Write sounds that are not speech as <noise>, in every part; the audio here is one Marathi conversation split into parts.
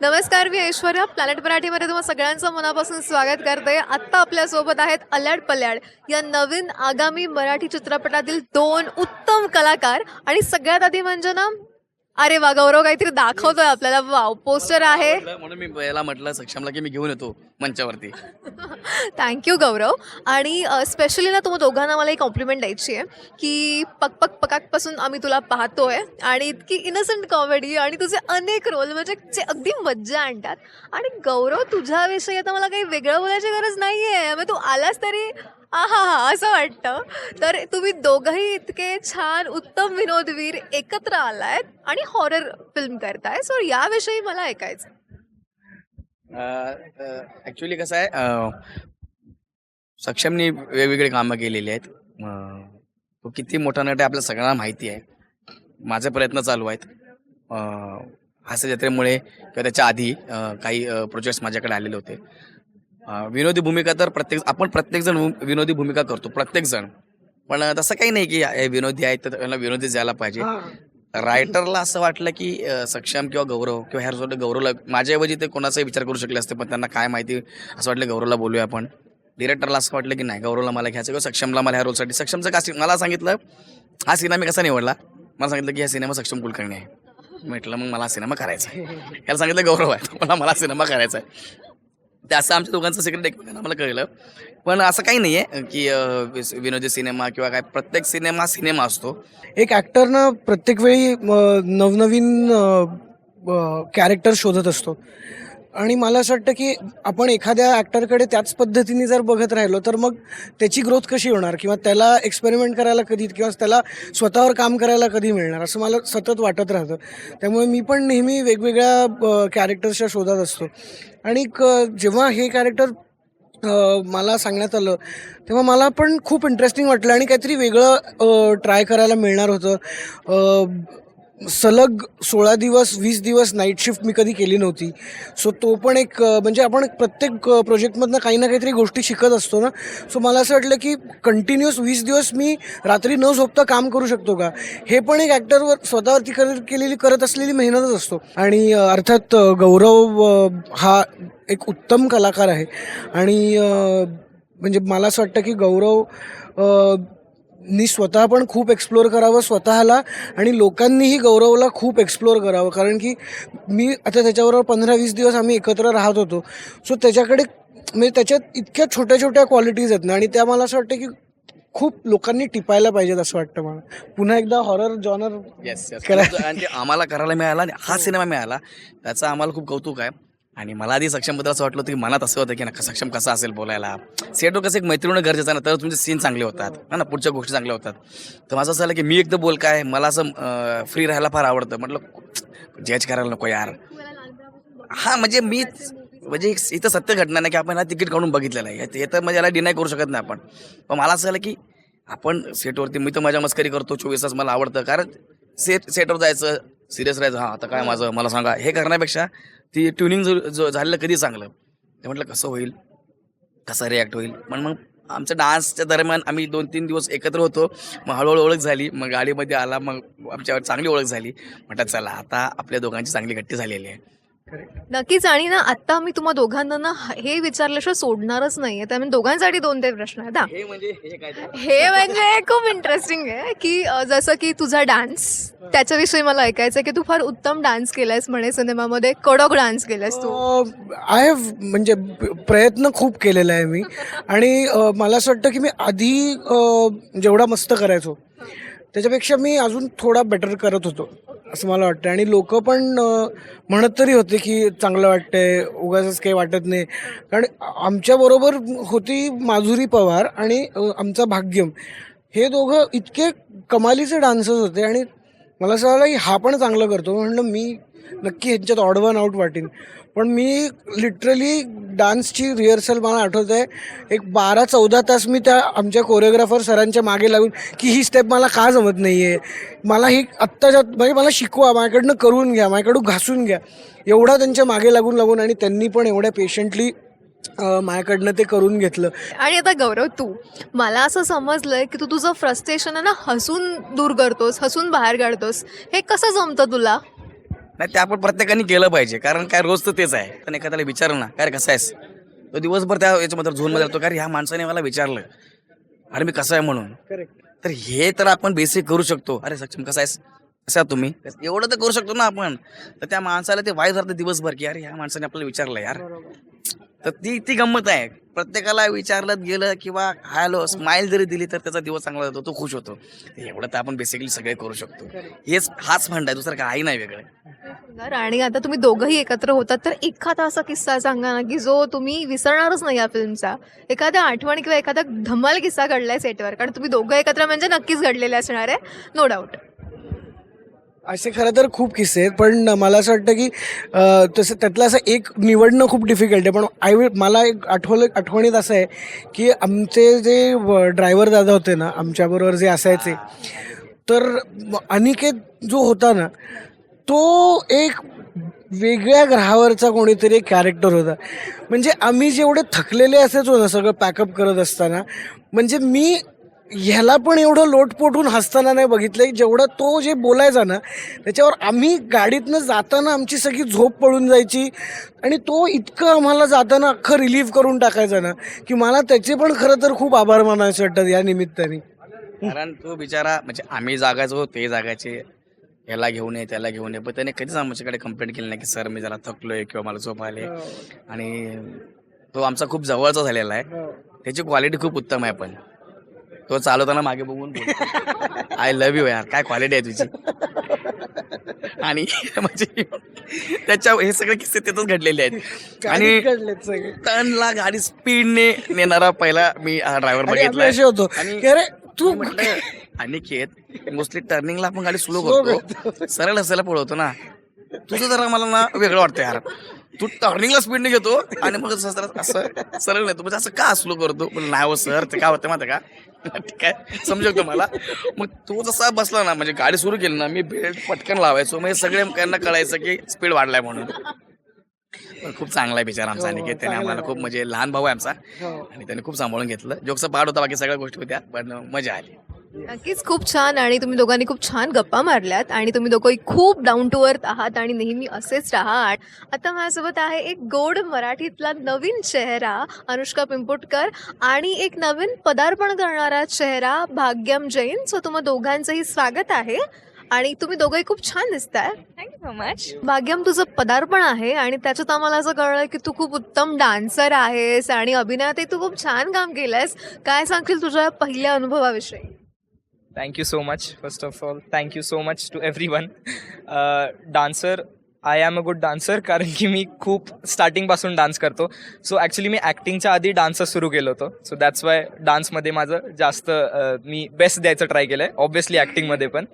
नमस्कार मी ऐश्वर्या. प्लॅनेट मराठीमध्ये तुम्हा सगळ्यांचं मनापासून स्वागत करते. आत्ता आपल्यासोबत आहेत अल्याड पल्याड. या नवीन आगामी मराठी चित्रपटातील दोन उत्तम कलाकार आणि सगळ्यात आधी म्हणजे ना अरे वा गौरव काहीतरी दाखवतोय आपल्याला. वाव पोस्टर आहे. म्हणून मी पहिला म्हटलं सक्षमला की मी घेऊन येतो मंचावरती. <laughs> थँक्यू गौरव. आणि स्पेशली ना तुम्ही दोघांना मला एक कॉम्प्लिमेंट द्यायची आहे की पक पक पकाकपासून आम्ही तुला पाहतोय आणि इतकी इनोसंट कॉमेडी आणि तुझे अनेक रोल म्हणजे जे अगदी मज्जा आणतात. आणि गौरव तुझ्याविषयी आता मला काही वेगळं बोलायची गरज नाही आहे मग तू आलास तरी हा हा असं वाटतं. तर तुम्ही दोघंही इतके छान उत्तम विनोदवीर एकत्र आलायत आणि हॉरर फिल्म करताय. सो याविषयी मला ऐकायचं. ॲक्च्युली कसं आहे सक्षमनी वेगवेगळे कामं केलेली आहेत. तो किती मोठा नट आहे आपल्या सगळ्यांना माहिती आहे. माझे प्रयत्न चालू आहेत. हास्य जत्रेमुळे किंवा त्याच्या आधी काही प्रोजेक्ट्स माझ्याकडे आलेले होते. विनोदी भूमिका तर प्रत्येक आपण प्रत्येकजण विनोदी भूमिका करतो प्रत्येकजण. पण तसं काही नाही की विनोदी आहेत तर त्यांना विनोदी जायला पाहिजे. रायटरला असं वाटलं की सक्षम किंवा गौरव किंवा ह्या रोल गौरवला माझ्याऐवजी ते कोणाचाही विचार करू शकले असते पण त्यांना काय माहिती असं वाटलं गौरवला बोलूया आपण. डिरेक्टरला असं वाटलं की नाही गौरवला मला घ्यायचं किंवा सक्षमला मला ह्या रोलसाठी सक्षमचं कास्टिंग मला सांगितलं हा सिनेमा मी कसा निवडला? मला सांगितलं की हा सिनेमा सक्षम कुलकर्णी आहे. म्हटलं मग मला हा सिनेमा करायचा आहे. याला सांगितलं गौरव आहे <laughs> मला मला सिनेमा करायचा आहे. ते असं आमच्या दोघांचं सिक्रेट एकमेकांना मला कळलं. पण असं काही नाही आहे की विनोदी सिनेमा किंवा काय प्रत्येक सिनेमा सिनेमा असतो. एक ॲक्टरनं प्रत्येक वेळी नवनवीन कॅरेक्टर शोधत असतो. आणि मला असं वाटतं की आपण एखाद्या ॲक्टरकडे त्याच पद्धतीने जर बघत राहिलो तर मग त्याची ग्रोथ कशी होणार? किंवा त्याला एक्सपेरिमेंट करायला कधी किंवा त्याला स्वतःवर काम करायला कधी मिळणार? असं मला सतत वाटत राहतं. त्यामुळे मी पण नेहमी वेगवेगळ्या कॅरेक्टर्सच्या शोधात असतो. आणि क- जेव्हा हे कॅरेक्टर मला सांगण्यात आलं तेव्हा मला पण खूप इंटरेस्टिंग वाटलं आणि काहीतरी वेगळं ट्राय करायला मिळणार होतं. सलग सोळा दिवस वीस दिवस नाईट शिफ्ट मी कधी केली नव्हती. सो तो पण एक म्हणजे आपण प्रत्येक प्रोजेक्टमधनं काही ना काहीतरी गोष्टी शिकत असतो ना. सो मला असं वाटलं की कंटिन्युअस वीस दिवस मी रात्री न झोपता काम करू शकतो का? हे पण एक ॲक्टरवर स्वतःवरती कर केलेली करत असलेली मेहनतच असतो. आणि अर्थात गौरव हा एक उत्तम कलाकार आहे. आणि म्हणजे मला असं वाटतं की गौरव नी स्वतः पण खूप एक्सप्लोअर करावं स्वतःला आणि लोकांनीही गौरवला खूप एक्सप्लोअर करावं. कारण की मी आता त्याच्याबरोबर पंधरा वीस दिवस आम्ही एकत्र राहत होतो. सो त्याच्याकडे म्हणजे त्याच्यात इतक्या छोट्या छोट्या क्वालिटीज आहेत ना आणि त्या मला असं वाटतं की खूप लोकांनी टिपायला पाहिजेत असं वाटतं मला. पुन्हा एकदा हॉरर जॉनर येस आणि आम्हाला करायला मिळाला आणि हा सिनेमा मिळाला. त्याचं आम्हाला खूप कौतुक आहे. आणि मला आधी सक्षमबद्दल असं वाटलं होतं की मनात असं होतं की नका सक्षम कसा असेल बोलायला. सेटवर कसं एक मैत्रीण गरजेचं आहे ना तर तुमचे सीन चांगले होतात. ना ना पुढच्या गोष्टी चांगल्या होतात. तर माझं असं झालं की मी एकदम बोल काय मला असं फ्री राहायला फार आवडतं. म्हटलं जज करायला नको यार. हां म्हणजे मी म्हणजे इथं सत्य घटना नाही की आपण हा तिकीट काढून बघितलेलं आहे. हे तर म्हणजे याला डिनाय करू शकत नाही आपण. पण मला असं झालं की आपण सेटवरती मी तर माझ्या मस्करी करतो चोवीस तास मला आवडतं. कारण सेट सेटवर जायचं सिरियस राहायचं. हां आता काय माझं मला सांगा. हे करण्यापेक्षा ती ट्युनिंग जो जो झालेलं कधी चांगलं? ते म्हटलं कसं होईल? कसं रिॲक्ट होईल? पण मग आमच्या डान्सच्या दरम्यान आम्ही दोन तीन दिवस एकत्र होतो. मग हळूहळू ओळख झाली. मग गाडीमध्ये आला. मग आमच्यावर चांगली ओळख झाली. म्हटलं चला आता आपल्या दोघांची चांगली गट्टी झालेली आहे. नक्कीच. आणि ना आत्ता मी तुम्हा दोघांना ना हे विचारल्याशिवाय सोडणारच नाहीये. त्यामुळे दोघांसाठी दोन ते प्रश्न आहेत हा. हे म्हणजे हे? हे म्हणजे खूप इंटरेस्टिंग आहे की जसं की तुझा डान्स त्याच्याविषयी मला ऐकायचं आहे की तू फार उत्तम डान्स केलायस म्हणे सिनेमामध्ये. कडक डान्स केलायस तू. आय हॅव म्हणजे प्रयत्न खूप केलेला आहे मी. आणि मला असं वाटतं की मी आधी जेवढा मस्त करायचो त्याच्यापेक्षा मी अजून थोडा बेटर करत होतो. असं मला वाटतं आणि लोक पण म्हणत तरी होते की चांगलं वाटतंय उगाच काही वाटत नाही. कारण आमच्याबरोबर होती माधुरी पवार आणि आमचा भाग्यम. हे दोघं इतके कमालीचे डान्सर्स होते आणि मला असं वाटलं की हा पण चांगलं करतो. म्हणलं मी नक्की ह्यांच्यात ऑड वन आउट वाटेन. पण मी लिटरली डान्सची रिहर्सल मला आठवत आहे एक बारा चौदा तास मी त्या आमच्या कोरिओग्राफर सरांच्या मागे लागून की ही स्टेप मला का जमत नाही आहे मला ही आत्ताच्या म्हणजे मला शिकवा माझ्याकडनं करून घ्या माझ्याकडून घासून घ्या. एवढा त्यांच्या मागे लागून लागून आणि त्यांनी पण एवढ्या पेशंटली माझ्याकडनं ते करून घेतलं. आणि आता गौरव तू मला असं समजलंय की तू तुझं फ्रस्ट्रेशन आहे ना हसून दूर करतोस हसून बाहेर काढतोस. हे कसं जमतं तुला? नाही ते आपण प्रत्येकाने केलं पाहिजे. कारण काय रोज तर तेच आहे. पण एखाद्याला विचारलं ना काय कसं आहेस? तो दिवसभर त्या याच्यामध्ये झोनमध्ये राहतो कारण ह्या माणसाने मला विचारलं अरे मी कसं आहे म्हणून? तर हे तर आपण बेसिक करू शकतो. अरे सक्षम कसा आहेस? कसं आहात तुम्ही? एवढं तर करू शकतो ना आपण. तर त्या माणसाला ते वाईट राहतं दिवसभर की अरे ह्या माणसाने आपल्याला विचारलं यार. तर ती ती गंमत आहे. प्रत्येकाला विचारलं गेलं किंवा हॅलो स्माइल जरी दिली तर त्याचा दिवस चांगला जातो तो खुश होतो. एवढं तर आपण बेसिकली सगळे करू शकतो. हेच हाच फंड आहे दुसरं काही नाही वेगळं. आणि आता तुम्ही दोघंही एकत्र होतात तर एखादा असा किस्सा सांगा ना की जो तुम्ही विसरणारच नाही या फिल्मचा. एखाद्या आठवण किंवा एखादा धमाल किस्सा घडलाय सेटवर कारण तुम्ही दोघं एकत्र म्हणजे नक्कीच घडलेले असणार आहे नो डाऊट असे खरं तर खूप किस्से आहेत पण मला असं वाटतं की तसं त्यातलं असं एक निवडणं खूप डिफिकल्ट आहे. पण आय विल मला एक आठवलं आठवणीत असं आहे की आमचे जे ड्रायव्हर दादा होते ना आमच्याबरोबर जे असायचे तर म- अनिकेत जो होता ना तो एक वेगळ्या ग्रहावरचा कोणीतरी एक कॅरेक्टर होता. म्हणजे आम्ही जेवढे थकलेले असायचो ना सगळं पॅकअप करत असताना म्हणजे मी ह्याला पण एवढं लोटपोटून हसताना नाही बघितलं जेवढं तो जे बोलायचा ना त्याच्यावर आम्ही गाडीतनं जाताना आमची सगळी झोप पळून जायची. आणि तो इतकं आम्हाला जाताना अख्खं रिलीफ करून टाकायचा ना की मला त्याचे पण खरं तर खूप आभार मानायचे वाटतात या निमित्ताने. कारण तो बिचारा म्हणजे आम्ही जागायचो ते जागायचे याला घेऊन ये त्याला घेऊन ये पण त्याने कधीच आमच्याकडे कंप्लेंट केली नाही की सर मी जरा थकलोय किंवा मला झोप आले आणि तो आमचा खूप जवळचा झालेला आहे. त्याची क्वालिटी खूप उत्तम आहे पण. तो चालवताना मागे बघून आय लव्ह यू यार काय क्वालिटी आहे तुझी? आणि म्हणजे त्याच्या हे सगळे किस्से तिथंच घडलेले आहेत. आणि टर्नला गाडी स्पीडने नेणारा पहिला मी ड्रायव्हर आणि आम्ही बघितला होतो. आणि- अरे तू म्हटलं अनिकेत मोस्टली टर्निंगला आपण गाडी स्लो करतो. सरळ असायला पळवतो ना. तुझं जरा मला ना वेगळं वाटतं यार. तू टर्निंगला स्पीडने घेतो आणि मग असं जरा असं सरळ नेतो म्हणजे असं का स्लो करतो? पण नाही हो सर ते काय होतं माहिती का? ठीक आहे. समजतो मला. मग तो जसा बसला ना म्हणजे गाडी सुरू केली ना मी बेल्ट पटकन लावायचो. म्हणजे सगळे त्यांना कळायचं की स्पीड वाढलाय म्हणून. पण खूप चांगला आहे बिचारा आमचा हो, अनिकेत त्याने आम्हाला. खूप म्हणजे लहान भाऊ आहे आमचा. हो. आणि त्याने खूप सांभाळून घेतलं. जोकचा पाठ होता बाकी सगळ्या गोष्टी होत्या पण मजा आली. नक्कीच खूप छान आणि तुम्ही दोघांनी खूप छान गप्पा मारल्यात आणि तुम्ही दोघंही खूप डाऊन टू अर्थ आहात आणि नेहमी असेच राहा आता माझ्यासोबत आहे एक गोड मराठीतला नवीन चेहरा अनुष्का पिंपुटकर आणि एक नवीन पदार्पण करणारा चेहरा भाग्यम जैन. सो तुम्हा दोघांचंही स्वागत आहे आणि तुम्ही दोघंही खूप छान दिसताय. थँक्यू सो मच भाग्यम तुझं पदार्पण आहे आणि त्याच्यात आम्हाला असं कळलं की तू खूप उत्तम डान्सर आहेस आणि अभिनयातही तू खूप छान काम केलंयस. काय सांगशील तुझ्या पहिल्या अनुभवाविषयी? Thank you so much, first of all. Thank you so much to everyone. Uh, dancer, I am a good dancer कारण की मी खूप स्टार्टिंगपासून डान्स करतो. सो ॲक्च्युली मी ॲक्टिंगच्या आधी डान्सर सुरू केलं होतं. सो दॅट्स वाय डान्समध्ये माझं जास्त uh, मी बेस्ट द्यायचं ट्राय केलं आहे ऑब्व्हियसली ॲक्टिंगमध्ये पण.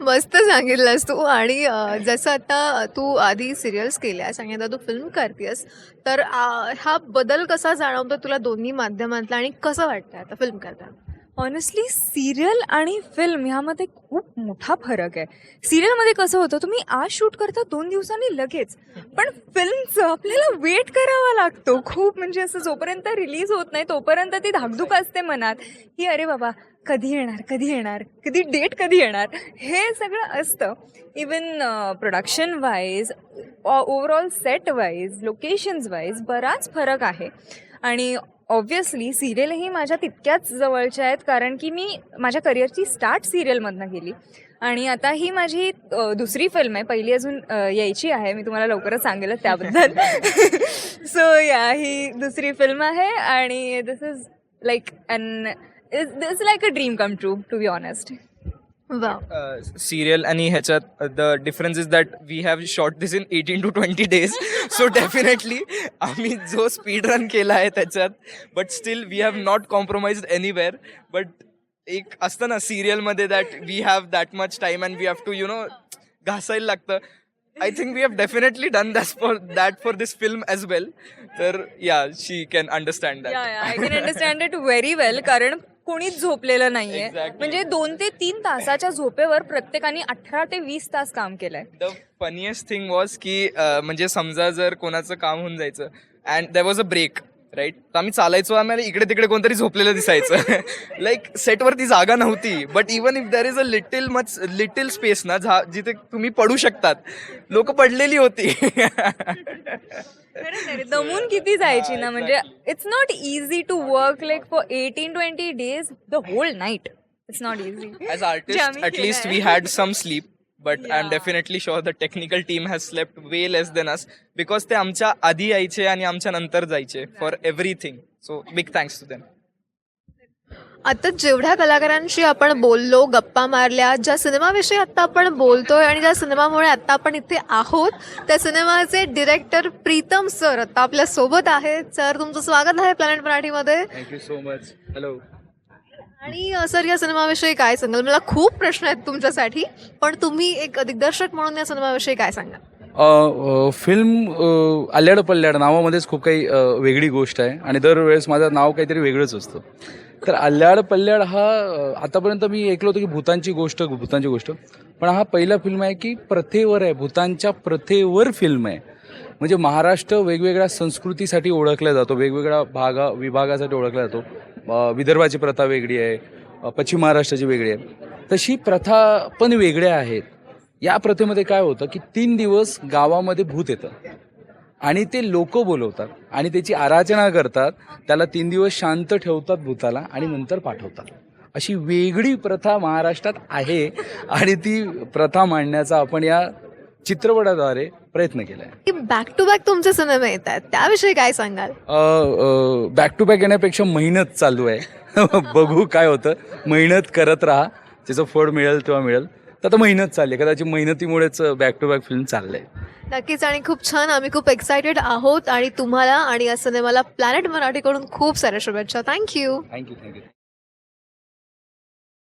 मस्त सांगितलंस तू आणि uh, जसं आता तू आधी सिरियल्स केल्यास आणि आता तू फिल्म करतेस तर uh, हा बदल कसा जाणवतो तुला दोन्ही माध्यमांतला आणि कसं वाटतं आता फिल्म करताना? ऑनेस्टली सिरियल आणि फिल्म ह्यामध्ये खूप मोठा फरक आहे. सिरियलमध्ये कसं होतं तुम्ही आज शूट करता दोन दिवसांनी लगेच. पण फिल्मचं आपल्याला वेट करावा लागतो. खूप म्हणजे असं जोपर्यंत रिलीज होत नाही तोपर्यंत ती धाकधूक असते मनात. की अरे बाबा कधी येणार कधी येणार कधी डेट कधी येणार? हे सगळं असतं. Even production wise overall set wise locations wise बराच फरक आहे. आणि ऑब्व्हियसली सिरियलही माझ्या तितक्याच जवळच्या आहेत कारण की मी माझ्या करिअरची स्टार्ट सिरियलमधनं केली. आणि आता ही माझी दुसरी फिल्म आहे. पहिली अजून यायची आहे. मी तुम्हाला लवकरच सांगेल त्याबद्दल. <laughs> सो या ही दुसरी फिल्म आहे. आणि this is like an this like a dream come true to be honest serial आणि ह्याच्यात the difference is that we have shot this in eighteen to twenty days so definitely आम्ही जो स्पीड रन केला आहे त्याच्यात but still we have not compromise anywhere but एक असतं ना सिरियलमध्ये that we have that much time and we have to you know घासायला लागतं I think we have definitely done that for that for this film as well तर या she can understand that I can understand it very well कारण कोणीच झोपलेलं नाहीये. Exactly. म्हणजे दोन ते तीन तासाच्या झोपेवर प्रत्येकाने अठरा ते वीस तास काम केलंय. द फनिएस्ट थिंग वॉज की अं, म्हणजे समजा जर कोणाचं काम होऊन जायचं and there was a break right तर आम्ही चालायचो आम्हाला इकडे तिकडे कोणतरी झोपलेलं दिसायचं. <laughs> लाईक सेटवरती जागा नव्हती. But even if there is a little much little space ना झा जिथे तुम्ही पडू शकतात लोक पडलेली होती. दमून किती जायची ना म्हणजे it's not easy to work like for eighteen twenty days the whole night it's not easy As artists, आम्ही at least we केलंय. Sleep. But I'm definitely sure the technical team has slept way less than us because ते आमच्या आधी यायचे आणि आमच्या नंतर जायचे for everything so big thanks to them आता जेवढ्या कलाकारांशी आपण बोललो गप्पा मारल्या ज्या सिनेमाविषयी आत्ता आपण बोलतोय आणि ज्या सिनेमामुळे आत्ता आपण इथे आहोत त्या सिनेमाचे डिरेक्टर प्रीतम सर आता आपल्यासोबत आहेत. सर तुमचं स्वागत आहे प्लॅनेट मराठीमध्ये thank you so much hello आणि सर या सिनेमाविषयी काय सांगाल? मला खूप प्रश्न आहेत तुमच्यासाठी पण तुम्ही एक दिग्दर्शक म्हणून या सिनेमाविषयी काय सांगाल? फिल्म आल्याड पल्ल्याड नावामध्येच खूप काही अ, वेगळी गोष्ट आहे आणि दरवेळेस माझं नाव काहीतरी वेगळंच असतं. तर आल्याड पल्ल्याड हा अ, आतापर्यंत मी ऐकलं होतं की भूतांची गोष्ट भूतांची गोष्ट पण हा पहिला फिल्म आहे की प्रथेवर आहे भूतांच्या प्रथेवर फिल्म आहे. म्हणजे महाराष्ट्र वेगवेगळ्या संस्कृतीसाठी ओळखला जातो वेगवेगळ्या भागा विभागासाठी ओळखला जातो. विदर्भाची प्रथा वेगळी आहे पश्चिम महाराष्ट्राची वेगळी आहे. तशी प्रथा पण वेगळ्या आहेत. या प्रथेमध्ये काय होतं की तीन दिवस गावामध्ये भूत येतं. आणि ते लोक बोलवतात आणि त्याची आराचना करतात. त्याला तीन दिवस शांत ठेवतात भूताला आणि नंतर पाठवतात. अशी वेगळी प्रथा महाराष्ट्रात आहे आणि ती प्रथा मांडण्याचा आपण या चित्रपटाद्वारे प्रयत्न केला आहे की बॅक टू बॅक तुमचे सिनेमे येत आहेत त्याविषयी काय सांगाल? बॅक टू बॅक येण्यापेक्षा मेहनत चालू आहे. <laughs> बघू काय होतं. मेहनत करत राहा. त्याचं फळ मिळेल तेव्हा मिळेल. तर आता मेहनत चालली कदाचित मेहनतीमुळेच बॅक टू बॅक फिल्म चाललंय. नक्कीच आणि खूप छान. आम्ही खूप एक्सायटेड आहोत. आणि तुम्हाला आणि या सिनेमाला प्लॅनेट मराठीकडून खूप साऱ्या शुभेच्छा. Thank you thank you thank you